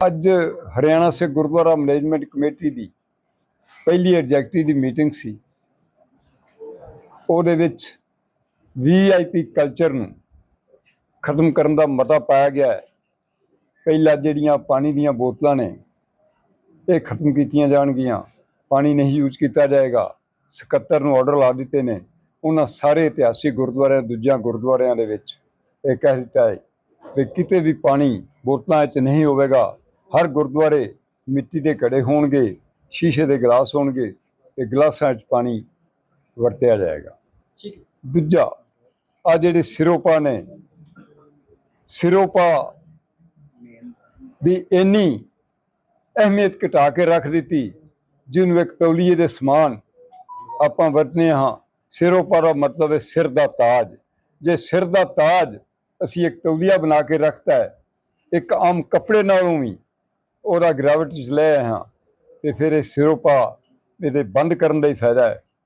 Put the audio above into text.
ਅੱਜ Haryana Sikh Gurdwara management committee ਦੀ ਪਹਿਲੀ ਐਗਜ਼ੈਕਟਿਵ ਦੀ ਮੀਟਿੰਗ ਸੀ। ਉਹਦੇ ਵਿੱਚ ਵੀਆਈਪੀ ਕਲਚਰ ਨੂੰ ਖਤਮ ਕਰਨ ਦਾ ਮਤਾ ਪਾਇਆ ਗਿਆ ਹੈ। ਪਹਿਲਾਂ ਜਿਹੜੀਆਂ ਪਾਣੀ ਦੀਆਂ ਬੋਤਲਾਂ ਨੇ, ਇਹ ਖਤਮ ਕੀਤੀਆਂ ਜਾਣਗੀਆਂ। ਪਾਣੀ ਨਹੀਂ ਯੂਜ਼ ਕੀਤਾ ਜਾਏਗਾ। ਸਕੱਤਰ ਨੂੰ ਆਰਡਰ ਲਾ ਦਿੱਤੇ ਨੇ। ਉਹਨਾਂ ਸਾਰੇ ਇਤਿਹਾਸਿਕ ਗੁਰਦੁਆਰਿਆਂ, ਦੂਜਿਆਂ ਗੁਰਦੁਆਰਿਆਂ ਦੇ ਵਿੱਚ ਇਹ ਕਹਿ ਦਿੱਤਾ ਹੈ ਵੀ ਕਿਤੇ ਵੀ ਪਾਣੀ ਬੋਤਲਾਂ 'ਚ ਨਹੀਂ ਹੋਵੇਗਾ ਹਰ ਗੁਰਦੁਆਰੇ ਮਿੱਟੀ ਦੇ ਘੜੇ ਹੋਣਗੇ ਸ਼ੀਸ਼ੇ ਦੇ ਗਲਾਸ ਹੋਣਗੇ ਤੇ ਗਲਾਸਾਂ 'ਚ ਪਾਣੀ ਵਰਤਿਆ ਜਾਏਗਾ। ਠੀਕ ਦੂਜਾ ਆ ਜਿਹੜੇ ਸਿਰੋਪਾ ਨੇ ਸਿਰੋਪਾ ਦੀ ਇੰਨੀ ਅਹਿਮੀਅਤ ਘਟਾ ਕੇ ਰੱਖ ਦਿੱਤੀ ਜਿਹਨੂੰ ਇੱਕ ਤੌਲੀਏ ਦੇ ਸਮਾਨ ਆਪਾਂ ਵਰਤਨੇ ਹਾਂ ਸਿਰੋਪਾ ਦਾ ਮਤਲਬ ਹੈ ਸਿਰ ਦਾ ਤਾਜ। ਜੇ ਸਿਰ ਦਾ ਤਾਜ ਅਸੀਂ ਇੱਕ ਤੌਲੀਆ ਬਣਾ ਕੇ ਰੱਖਤਾ ਹੈ ਇੱਕ ਆਮ ਕੱਪੜੇ ਨਾਲੋਂ ਵੀ ਉਹਦਾ ਗ੍ਰੈਵਿਟੀ ਚ ਲੈ ਆਏ ਹਾਂ ਤੇ ਫਿਰ ਇਹ ਸਿਰੋਪਾ ਇਹਦੇ ਬੰਦ ਕਰਨ ਦਾ ਹੀ ਫਾਇਦਾ ਹੈ।